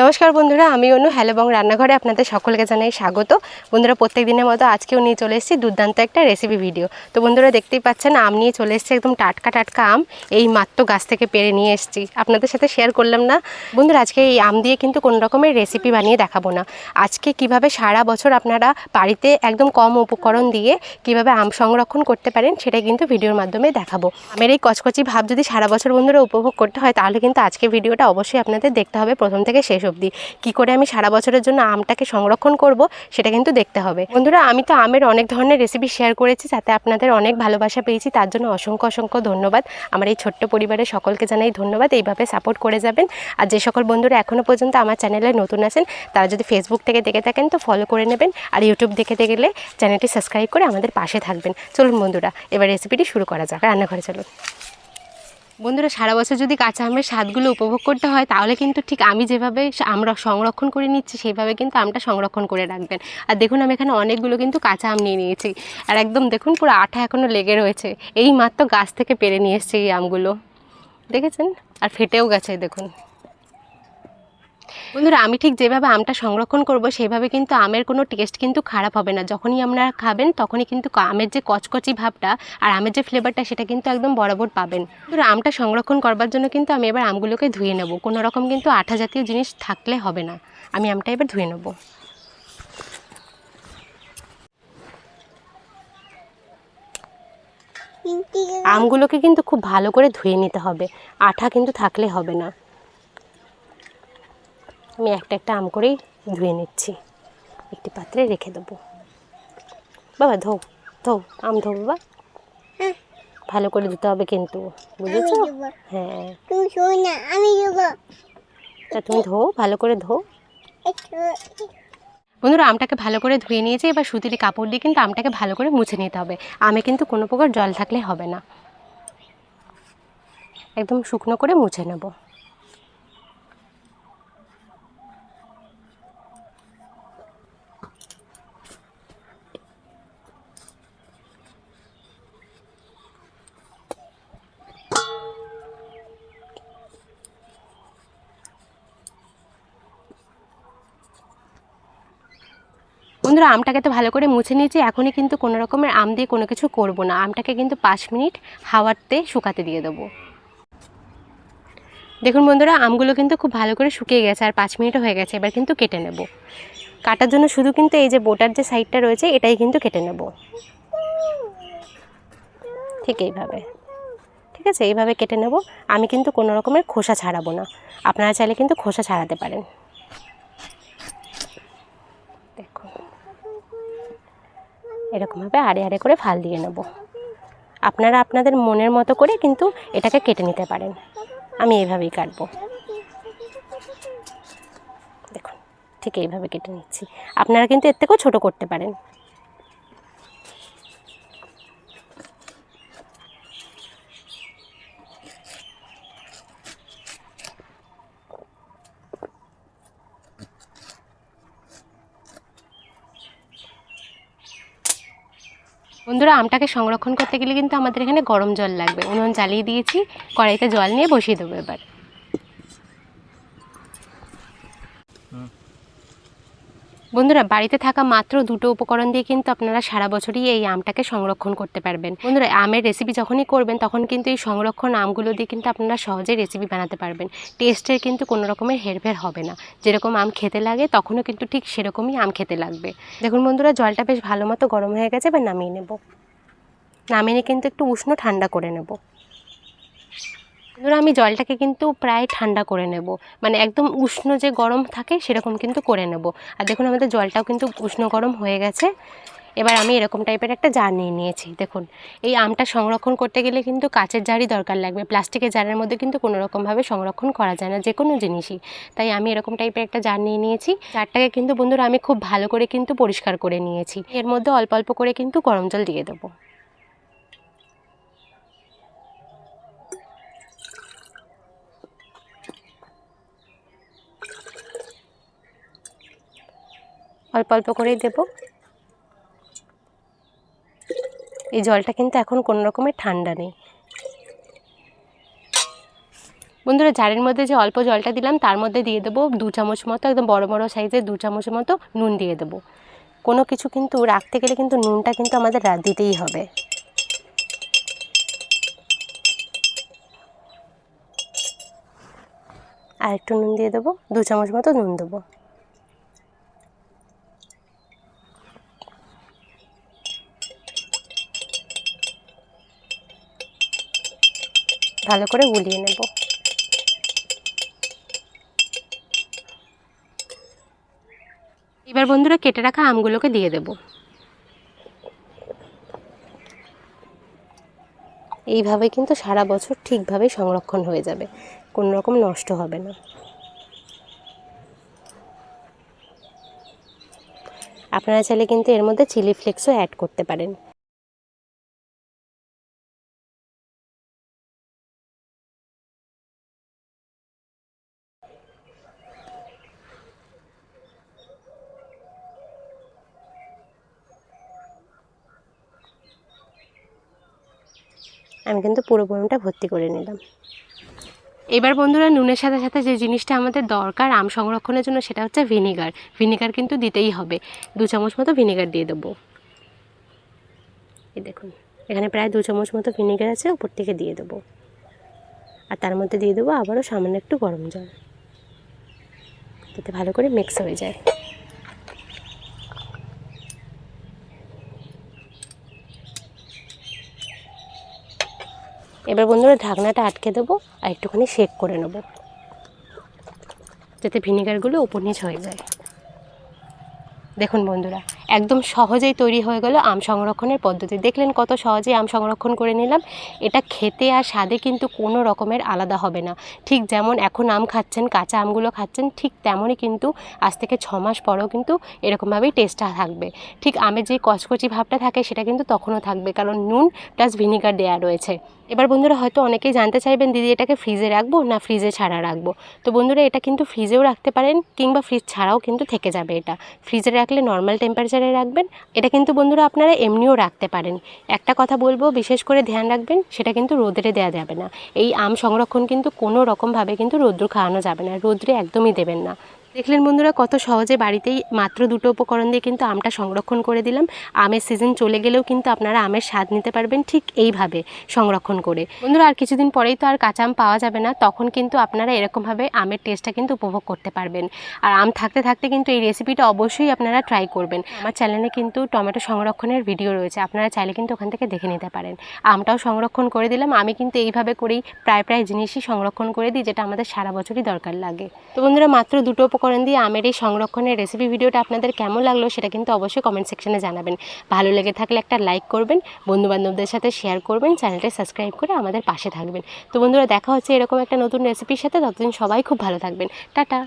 নমস্কার বন্ধুরা, আমি অনু। হ্যালো এবং রান্নাঘরে আপনাদের সকলকে জানাই স্বাগত। বন্ধুরা, প্রত্যেক দিনের মতো আজকেও নিয়ে চলে এসেছি দুর্দান্ত একটা রেসিপি ভিডিও তো বন্ধুরা, দেখতেই পাচ্ছেন, আম নিয়ে চলে এসেছি একদম টাটকা টাটকা আম। এই মাত্র গাছ থেকে পেরে নিয়ে এসেছি। আপনাদের সাথে শেয়ার করলাম না। বন্ধুরা, আজকে এই আম দিয়ে কিন্তু কোনো রকমের রেসিপি বানিয়ে দেখাবো না। আজকে কীভাবে সারা বছর আপনারা বাড়িতে একদম কম উপকরণ দিয়ে কীভাবে আম সংরক্ষণ করতে পারেন সেটা কিন্তু ভিডিওর মাধ্যমে দেখাবো। আমের এই কচকচি ভাব যদি সারা বছর বন্ধুরা উপভোগ করতে হয়, তাহলে কিন্তু আজকে ভিডিওটা অবশ্যই আপনাদের দেখতে হবে। প্রথম থেকে শেষ অবধি। কী করে আমি সারা বছরের জন্য আমটাকে সংরক্ষণ করব, সেটা কিন্তু দেখতে হবে। বন্ধুরা, আমি তো আমের অনেক ধরনের রেসিপি শেয়ার করেছি, যাতে আপনাদের অনেক ভালোবাসা পেয়েছি। তার জন্য অসংখ্য অসংখ্য ধন্যবাদ। আমার এই ছোট্ট পরিবারের সকলকে জানাই ধন্যবাদ। এইভাবে সাপোর্ট করে যাবেন। আর যে সকল বন্ধুরা এখনও পর্যন্ত আমার চ্যানেলে নতুন আছেন, তারা যদি ফেসবুক থেকে দেখে থাকেন, তো ফলো করে নেবেন। আর ইউটিউব দেখে গেলে চ্যানেলটি সাবস্ক্রাইব করে আমাদের পাশে থাকবেন। চলুন বন্ধুরা, এবার রেসিপিটি শুরু করা যাক। রান্নাঘরে চলুন। বন্ধুরা, সারা বছর যদি কাঁচা আমের স্বাদগুলো উপভোগ করতে হয়, তাহলে কিন্তু ঠিক আমি যেভাবে আমরা সংরক্ষণ করে নিচ্ছি সেইভাবে কিন্তু আমটা সংরক্ষণ করে রাখবেন। আর দেখুন, আমি এখানে অনেকগুলো কিন্তু কাঁচা আম নিয়ে নিয়েছি। আর একদম দেখুন, পুরো আঠা এখনও লেগে রয়েছে। এই মাত্র গাছ থেকে পেরে নিয়ে এসছে এই আমগুলো। দেখেছেন? আর ফেটেও গেছে, দেখুন। বন্ধুরা আমি ঠিক যেভাবে আমটা সংরক্ষণ করব সেইভাবে কিন্তু আমের কোনো টেস্ট কিন্তু খারাপ হবে না। যখনই আপনারা খাবেন তখনই কিন্তু আমের যে কচকচি ভাবটা আর আমের যে ফ্লেভারটা সেটা কিন্তু একদম বরাবর পাবেন। বন্ধুরা আমটা সংরক্ষণ করবার জন্য কিন্তু আমি এবার আমগুলোকে ধুয়ে নেব। কোনো রকম কিন্তু আঠা জাতীয় জিনিস থাকলে হবে না। আমি আমটা এবার ধুয়ে নেব। আমগুলোকে কিন্তু খুব ভালো করে ধুয়ে নিতে হবে। আঠা কিন্তু থাকলে হবে না। আমি একটা একটা আম করেই ধুয়ে নিচ্ছি। একটি পাত্রে রেখে দেবো। বাবা ধো ধো আম ধো বাবা। ভালো করে ধুতে হবে কিন্তু বুঝেছ? হ্যাঁ। আমি তা তুমি ধো ভালো করে ধো। বন্ধুরা আমটাকে ভালো করে ধুয়ে নিয়েছি এবার সুতির কাপড় দিয়ে কিন্তু আমটাকে ভালো করে মুছে নিতে হবে। আমে কিন্তু কোনো প্রকার জল থাকলে হবে না। একদম শুকনো করে মুছে নেব। বন্ধুরা, আমটাকে তো ভালো করে মুছে নিয়েছি। এখনই কিন্তু কোনো রকমের আম দিয়ে কোনো কিছু করব না। আমটাকে কিন্তু পাঁচ মিনিট হাওয়াতে শুকাতে দিয়ে দেবো। দেখুন বন্ধুরা, আমগুলো কিন্তু খুব ভালো করে শুকিয়ে গেছে আর পাঁচ মিনিটও হয়ে গেছে, এবার কিন্তু কেটে নেব। কাটার জন্য শুধু কিন্তু এই যে বোটার যে সাইডটা রয়েছে, এটাই কিন্তু কেটে নেব। ঠিক এইভাবে। ঠিক আছে, এইভাবে কেটে নেব। আমি কিন্তু কোনো রকমের খোসা ছাড়াবো না। আপনারা চাইলে কিন্তু খোসা ছাড়াতে পারেন। দেখুন। এরকমভাবে আড়ে আড়ে করে ফাল দিয়ে নেব। আপনারা আপনাদের মনের মতো করে কিন্তু এটাকে কেটে নিতে পারেন। আমি এইভাবেই কাটবো। দেখুন, ঠিক এইভাবে কেটে নিচ্ছি। আপনারা কিন্তু এর থেকেও ছোটো করতে পারেন। বন্ধুরা, আমটাকে সংরক্ষণ করতে গেলে কিন্তু আমাদের এখানে গরম জল লাগবে। উনুন জ্বালিয়ে দিয়েছি, কড়াইতে জল নিয়ে বসিয়ে দেবো এবার। বন্ধুরা, বাড়িতে থাকা মাত্র দুটো উপকরণ দিয়ে কিন্তু আপনারা সারা বছরই এই আমটাকে সংরক্ষণ করতে পারবেন। বন্ধুরা, আমের রেসিপি যখনই করবেন, তখন কিন্তু এই সংরক্ষণ আমগুলো দিয়ে কিন্তু আপনারা সহজেই রেসিপি বানাতে পারবেন। টেস্টের কিন্তু কোনো রকমের হেরফের হবে না। যেরকম আম খেতে লাগে, তখনও কিন্তু ঠিক সেরকমই আম খেতে লাগবে। দেখুন বন্ধুরা, জলটা বেশ ভালো মতো গরম হয়ে গেছে, এবার নামিয়ে নেব। নামিয়ে কিন্তু একটু উষ্ণ ঠান্ডা করে নেব। ধরো আমি জলটাকে কিন্তু প্রায় ঠান্ডা করে নেব। মানে একদম উষ্ণ যে গরম থাকে সেরকম কিন্তু করে নেব। আর দেখুন আমাদের জলটাও কিন্তু উষ্ণ গরম হয়ে গেছে। এবার আমি এরকম টাইপের একটা জার নিয়ে নিয়েছি, দেখুন। এই আমটা সংরক্ষণ করতে গেলে কিন্তু কাচের জারই দরকার লাগবে। প্লাস্টিকের জারের মধ্যে কিন্তু কোনো রকমভাবে সংরক্ষণ করা যায় না, যে কোনো জিনিসই। তাই আমি এরকম টাইপের একটা জার নিয়ে নিয়েছি। জারটাকে কিন্তু বন্ধুরা আমি খুব ভালো করে কিন্তু পরিষ্কার করে নিয়েছি। এর মধ্যে অল্প অল্প করে কিন্তু গরম জল দিয়ে দেবো। অল্প অল্প করেই দেব। এই জলটা কিন্তু এখন কোনো রকমের ঠান্ডা নেই। বন্ধুরা, জারের মধ্যে যে অল্প জলটা দিলাম, তার মধ্যে দিয়ে দেবো দু চামচ মতো, একদম বড় বড় সাইজের দু চামচের মতো নুন দিয়ে দেবো। কোনো কিছু কিন্তু রাখতে গেলে কিন্তু নুনটা কিন্তু আমাদের রা- দিতেই হবে। আর একটু নুন দিয়ে দেবো, দু চামচ মতো নুন দেবো। ভালো করে গুলিয়ে নেব। এবার বন্ধুরা কেটে রাখা আমগুলোকে দিয়ে দেব। এইভাবে কিন্তু সারা বছর ঠিকভাবেই সংরক্ষণ হয়ে যাবে। কোনো রকম নষ্ট হবে না। আপনারা চাইলে কিন্তু এর মধ্যে চিলি ফ্লেক্সও অ্যাড করতে পারেন। আমি কিন্তু পুরো বয়মটা ভর্তি করে নিলাম। এবার বন্ধুরা, নুনের সাথে সাথে যে জিনিসটা আমাদের দরকার আম সংরক্ষণের জন্য সেটা হচ্ছে ভিনিগার। ভিনিগার কিন্তু দিতেই হবে। দু চামচ মতো ভিনিগার দিয়ে দেবো। এই দেখুন, এখানে প্রায় দু চামচ মতো ভিনিগার আছে, উপর থেকে দিয়ে দেবো। আর তার মধ্যে দিয়ে দেবো আবারও সামান্য একটু গরম জল। যাতে ভালো করে মিক্স হয়ে যায়। এবার বন্ধুরা ঢাকনাটা আটকে দেবো আর একটুখানি শেক করে নেব। যাতে ভিনেগারগুলো ওপর নিচ হয়ে যায়। দেখুন বন্ধুরা, একদম সহজেই তৈরি হয়ে গেল আম সংরক্ষণের পদ্ধতি। দেখলেন কত সহজেই আম সংরক্ষণ করে নিলাম। এটা খেতে আর স্বাদে কিন্তু কোনো রকমের আলাদা হবে না। ঠিক যেমন এখন আম খাচ্ছেন, কাঁচা আমগুলো খাচ্ছেন, ঠিক তেমনই কিন্তু আজ থেকে ছ মাস পরেও কিন্তু এরকমভাবেই টেস্টটা থাকবে। ঠিক আমের যে কচকচি ভাবটা থাকে সেটা কিন্তু তখনও থাকবে, কারণ নুন প্লাস ভিনিগার দেওয়া রয়েছে। এবার বন্ধুরা হয়তো অনেকেই জানতে চাইবেন, দিদি, এটাকে ফ্রিজে রাখব না ফ্রিজে ছাড়া রাখব? তো বন্ধুরা, এটা কিন্তু ফ্রিজেও রাখতে পারেন কিংবা ফ্রিজ ছাড়াও কিন্তু থেকে যাবে এটা। ফ্রিজে রাখলে নর্মাল টেম্পারেচারে রাখবেন। এটা কিন্তু বন্ধুরা আপনারা এমনিও রাখতে পারেন। একটা কথা বলব, বিশেষ করে ধ্যান রাখবেন, সেটা কিন্তু রোদরে দেওয়া যাবে না। এই আম সংরক্ষণ কিন্তু কোনো রকমভাবে কিন্তু রোদ্র খাওয়ানো যাবে না, রোদ্রে একদমই দেবেন না। দেখলেন বন্ধুরা, কত সহজে বাড়িতেই মাত্র দুটো উপকরণ দিয়ে কিন্তু আমটা সংরক্ষণ করে দিলাম। আমের সিজন চলে গেলেও কিন্তু আপনারা আমের স্বাদ নিতে পারবেন ঠিক এইভাবে সংরক্ষণ করে। বন্ধুরা, আর কিছুদিন পরেই তো আর কাঁচা আম পাওয়া যাবে না, তখন কিন্তু আপনারা এরকমভাবে আমের টেস্টটা কিন্তু উপভোগ করতে পারবেন। আর আম থাকতে থাকতে কিন্তু এই রেসিপিটা অবশ্যই আপনারা ট্রাই করবেন। আমার চ্যানেলে কিন্তু টমেটো সংরক্ষণের ভিডিও রয়েছে, আপনারা চাইলে কিন্তু ওখান থেকে দেখে নিতে পারেন। আমটাও সংরক্ষণ করে দিলাম, আমি কিন্তু এইভাবে করেই প্রায় প্রায় জিনিসই সংরক্ষণ করে দিই, যেটা আমাদের সারা বছরই দরকার লাগে। তো বন্ধুরা, মাত্র দুটো উপকরণ দিয়ে আমের এই সংরক্ষণের রেসিপি ভিডিওটা আপনাদের কেমন লাগল সেটা কিন্তু অবশ্যই কমেন্ট সেকশনে জানাবেন। ভালো লেগে থাকলে একটা লাইক করবেন, বন্ধুবান্ধবদের সাথে শেয়ার করবেন, চ্যানেলটা সাবস্ক্রাইব করে আমাদের পাশে থাকবেন। তো বন্ধুরা, দেখা হচ্ছে এরকম একটা নতুন রেসিপির সাথে, ততদিন সবাই খুব ভালো থাকবেন। টাটা!